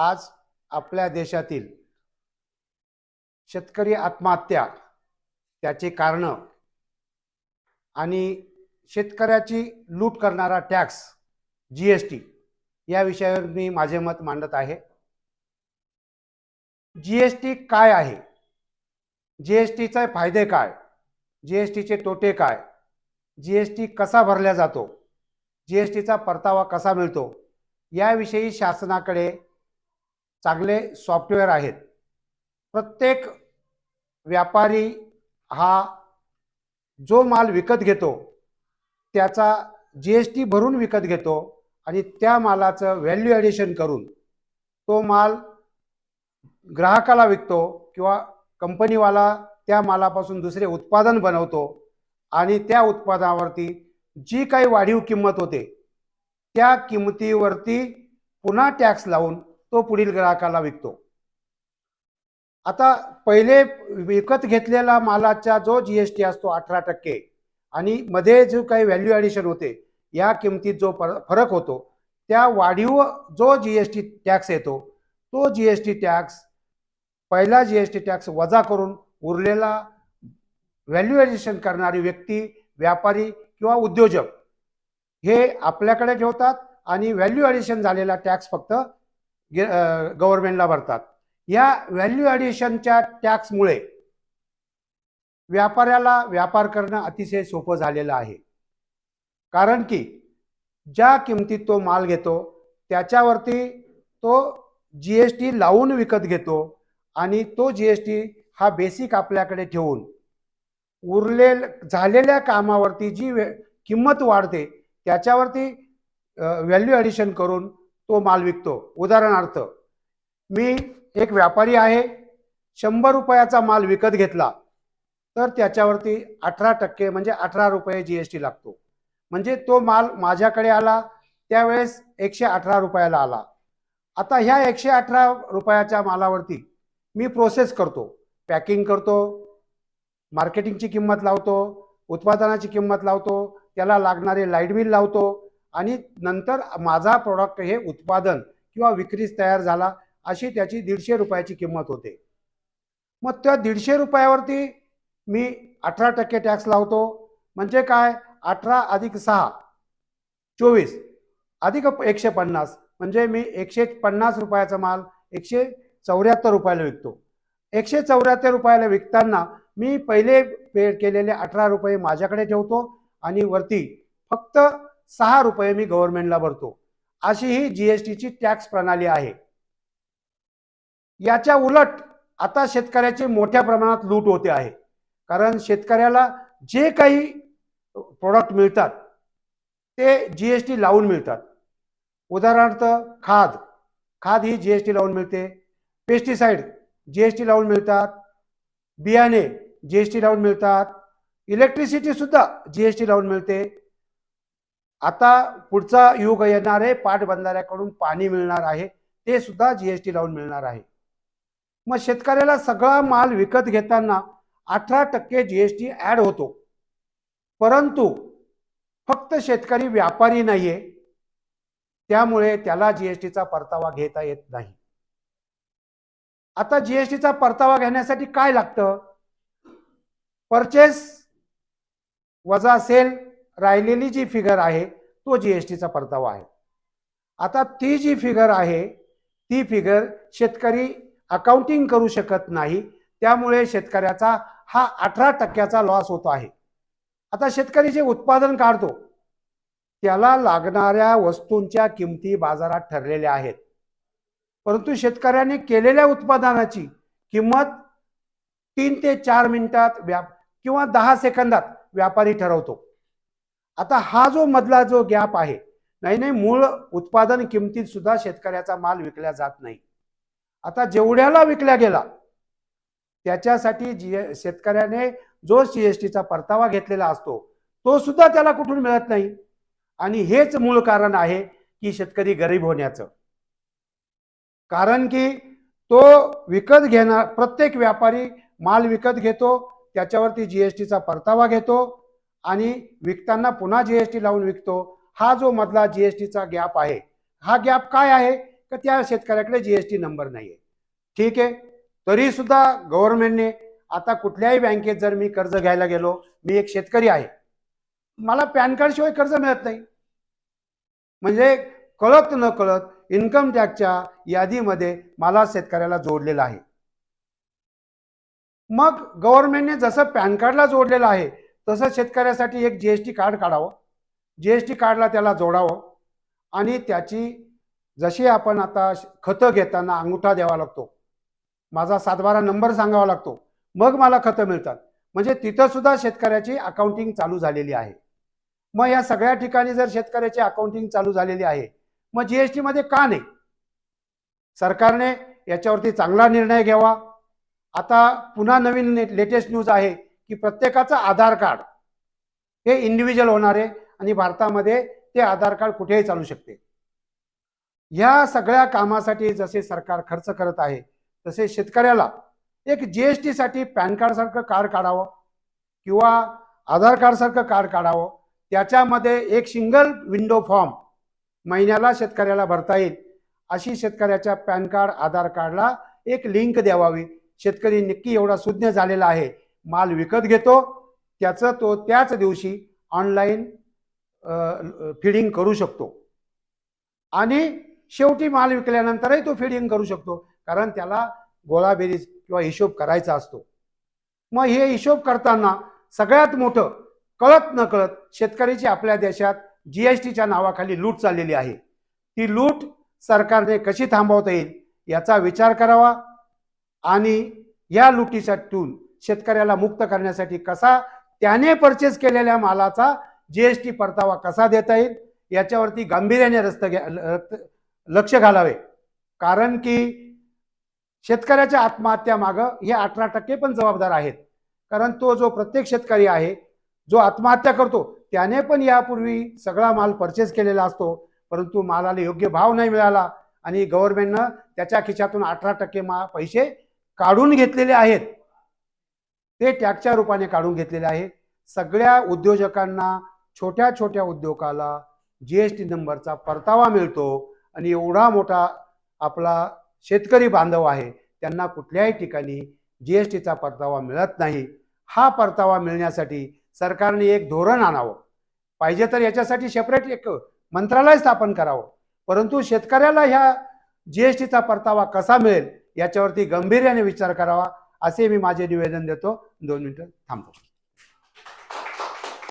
आज आपल्या देशातील शेतकरी आत्महत्या त्याची कारणं आणि शेतकऱ्याची लूट करणारा टॅक्स जी एस टी या विषयावर मी माझे मत मांडत आहे. जी एस टी काय आहे? जी एस टीचे फायदे काय? जी एस टीचे तोटे काय? जी एस टी कसा भरला जातो? जी एस टीचा परतावा कसा मिळतो? याविषयी शासनाकडे चांगले सॉफ्टवेअर आहेत. प्रत्येक व्यापारी हा जो माल विकत घेतो त्याचा जी एस टी भरून विकत घेतो आणि त्या मालाचं व्हॅल्यू ॲडिशन करून तो माल ग्राहकाला विकतो किंवा कंपनीवाला त्या मालापासून दुसरे उत्पादन बनवतो आणि त्या उत्पादनावरती जी काही वाढीव किंमत होते त्या किंमतीवरती पुन्हा टॅक्स लावून तो पुढील ग्राहकाला विकतो. आता पहिले विकत घेतलेला मालाचा जो जी एस टी असतो अठरा टक्के आणि मध्ये जो काही व्हॅल्यू ॲडिशन होते या किमतीत जो पर फरक होतो त्या वाढीव जो जी एस टी टॅक्स येतो तो जी एस टी टॅक्स पहिला जी एस टी टॅक्स वजा करून उरलेला व्हॅल्यू ॲडिशन करणारी व्यक्ती व्यापारी किंवा उद्योजक हे आपल्याकडे ठेवतात आणि व्हॅल्यू ॲडिशन झालेला टॅक्स फक्त गव्हर्नमेंटला भरतात. या व्हॅल्यू ॲडिशनच्या टॅक्समुळे व्यापाऱ्याला व्यापार करणं अतिशय सोपं झालेलं आहे. कारण की ज्या किमतीत तो माल घेतो त्याच्यावरती तो जी एस टी लावून विकत घेतो आणि तो जी एस टी हा बेसिक आपल्याकडे ठेवून उरले झालेल्या कामावरती जी वे किंमत वाढते त्याच्यावरती व्हॅल्यू ॲडिशन करून तो माल विकतो. उदाहरणार्थ मी एक व्यापारी आहे शंभर रुपयाचा माल विकत घेतला तर त्याच्यावरती अठरा टक्के म्हणजे अठरा रुपये जी एस टी लागतो. म्हणजे तो माल माझ्याकडे आला त्यावेळेस एकशे अठरा रुपयाला आला. आता ह्या एकशे अठरा रुपयाच्या मालावरती मी प्रोसेस करतो. पॅकिंग करतो मार्केटिंगची किंमत लावतो उत्पादनाची किंमत लावतो त्याला लागणारे लाइट बिल लावतो आणि नंतर माझा प्रॉडक्ट हे उत्पादन किंवा विक्रीस तयार झाला अशी त्याची दीडशे रुपयाची किंमत होते. मग त्या दीडशे रुपयावरती मी अठरा टक्के टॅक्स लावतो. म्हणजे काय? अठरा अधिक सहा चोवीस अधिक एकशे पन्नास. म्हणजे मी एकशे पन्नास रुपयाचा माल एकशे चौऱ्याहत्तर रुपयाला विकतो. एकशे चौऱ्याहत्तर रुपयाला विकताना मी पहिले पे केलेले अठरा रुपये माझ्याकडे ठेवतो आणि वरती फक्त सहा रुपये मी गव्हर्नमेंटला भरतो. अशी ही जी एस टीची टॅक्स प्रणाली आहे. याच्या उलट आता शेतकऱ्याची मोठ्या प्रमाणात लूट होते आहे. कारण शेतकऱ्याला जे काही प्रोडक्ट मिळतात ते जी एस टी लावून मिळतात. उदाहरणार्थ खाद. खाद ही जी एस टी लावून मिळते. पेस्टिसाईड जी एस टी लावून मिळतात. बियाणे जी एस टी लावून मिळतात. इलेक्ट्रिसिटी सुद्धा जी एस टी लावून मिळते. आता पुढचा युग येणार आहे पाटबंधाऱ्याकडून पाणी मिळणार आहे ते सुद्धा जी एस टी लावून मिळणार आहे. मग शेतकऱ्याला सगळा माल विकत घेताना अठरा टक्के जी एस टी ॲड होतो. परंतु फक्त शेतकरी व्यापारी नाही आहे त्यामुळे त्याला जी एस टीचा परतावा घेता येत नाही. आता जी एस टीचा परतावा घेण्यासाठी काय लागतं? परचेस वजा सेल राहिलेली जी फिगर आहे तो जी एस टीचा परतावा आहे. आता ती जी फिगर आहे ती फिगर शेतकरी अकाउंटिंग करू शकत नाही. त्यामुळे शेतकऱ्याचा हा अठरा टक्क्याचा लॉस होतो आहे. आता शेतकरी जे उत्पादन काढतो त्याला लागणाऱ्या वस्तूंच्या किमती बाजारात ठरलेल्या आहेत. परंतु शेतकऱ्याने केलेल्या उत्पादनाची किंमत तीन ते चार मिनिटात व्याप किंवा दहा सेकंदात व्यापारी ठरवतो. आता हा जो मधला जो गॅप आहे नाही नाही मूळ उत्पादन किमतीत सुद्धा शेतकऱ्याचा माल विकला जात नाही. आता जेवढ्याला विकला गेला त्याच्यासाठी जी शेतकऱ्याने जो सी एस टीचा परतावा घेतलेला असतो तो सुद्धा त्याला कुठून मिळत नाही. आणि हेच मूळ कारण आहे की शेतकरी गरीब होण्याचं. कारण की तो विकत घेणार प्रत्येक व्यापारी माल विकत घेतो त्याच्यावरती जी एस टीचा परतावा घेतो आणि विकताना पुन्हा जी एस टी लावून विकतो. हा जो मधला जी एस टीचा गॅप आहे हा गॅप काय आहे? का त्या शेतकऱ्याकडे जीएसटी नंबर नाही आहे ठीक आहे? तरी सुद्धा गव्हर्नमेंटने आता कुठल्याही बँकेत जर मी कर्ज घ्यायला गेलो मी एक शेतकरी आहे. मला पॅन कार्ड शिवाय कर्ज मिळत नाही. म्हणजे कळत न कळत इन्कम टॅक्सच्या यादीमध्ये मला शेतकऱ्याला जोडलेलं आहे. मग गव्हर्नमेंटने जसं पॅन कार्डला जोडलेलं आहे तसं शेतकऱ्यासाठी एक जी एस टी कार्ड काढावं. जी एस टी कार्डला त्याला जोडावं. आणि त्याची जशी आपण आता खतं घेताना अंगुठा द्यावा लागतो. माझा सातबारा नंबर सांगावा लागतो. मग मला खतं मिळतात. म्हणजे तिथं सुद्धा शेतकऱ्याची अकाउंटिंग चालू झालेली आहे. मग या सगळ्या ठिकाणी जर शेतकऱ्याची अकाउंटिंग चालू झालेली आहे मग जीएसटी मध्ये का नाही? सरकारने याच्यावरती चांगला निर्णय घ्यावा. आता पुन्हा नवीन लेटेस्ट न्यूज आहे. की प्रत्येकाचं आधार कार्ड हे इंडिव्हिज्युअल होणार आहे आणि भारतामध्ये ते आधार कार्ड कुठेही चालू शकते. या सगळ्या कामासाठी जसे सरकार खर्च करत आहे तसे शेतकऱ्याला एक जी एस टीसाठी पॅन कार्ड सारखं कार्ड काढावं किंवा आधार कार्ड सारखं कार्ड काढावं त्याच्यामध्ये एक सिंगल विंडो फॉर्म महिन्याला शेतकऱ्याला भरता येईल. अशी शेतकऱ्याच्या पॅन कार्ड आधार कार्डला एक लिंक द्यावावी. शेतकरी नक्की एवढा सुज्ञ झालेला आहे. माल विकत घेतो त्याचं तो त्याच दिवशी ऑनलाईन फिडिंग करू शकतो. आणि शेवटी माल विकल्यानंतरही तो फिडिंग करू शकतो कारण त्याला गोळाबेरीज किंवा हिशोब करायचा असतो. मग हे हिशोब करताना सगळ्यात मोठं कळत न कळत शेतकऱ्याची आपल्या देशात जी एस टीच्या नावाखाली लूट चाललेली आहे. ती लूट सरकारने कशी थांबवता येईल याचा विचार करावा आणि या लुटीसाठून शेतकऱ्याला मुक्त करण्यासाठी कसा त्याने परचेस केलेल्या मालाचा जीएसटी परतावा कसा देता येईल? याच्यावरती गांभीर्याने रस्त घ्या ल- लक्ष घालावे. कारण की शेतकऱ्याच्या आत्महत्या मागं हे अठरा टक्के पण जबाबदार आहेत. कारण तो जो प्रत्येक शेतकरी आहे जो आत्महत्या करतो त्याने पण यापूर्वी सगळा माल परचेस केलेला असतो. परंतु मालाला योग्य भाव नाही मिळाला आणि गव्हर्नमेंटनं त्याच्या खिशातून अठरा टक्के मा पैसे काढून घेतलेले आहेत. ते टॅगच्या रूपाने काढून घेतलेले आहे. सगळ्या उद्योजकांना छोट्या छोट्या उद्योगाला जी एस टी नंबरचा परतावा मिळतो आणि एवढा मोठा आपला शेतकरी बांधव आहे त्यांना कुठल्याही ठिकाणी जी एस टीचा परतावा मिळत नाही. हा परतावा मिळण्यासाठी सरकारने एक धोरण आणावं. पाहिजे तर याच्यासाठी सेपरेट एक मंत्रालय स्थापन करावं. परंतु शेतकऱ्याला ह्या जी एस टीचा परतावा कसा मिळेल याच्यावरती गंभीर्याने विचार करावा. असे मी माझे निवेदन देतो. दोन मिनिटं थांबतो.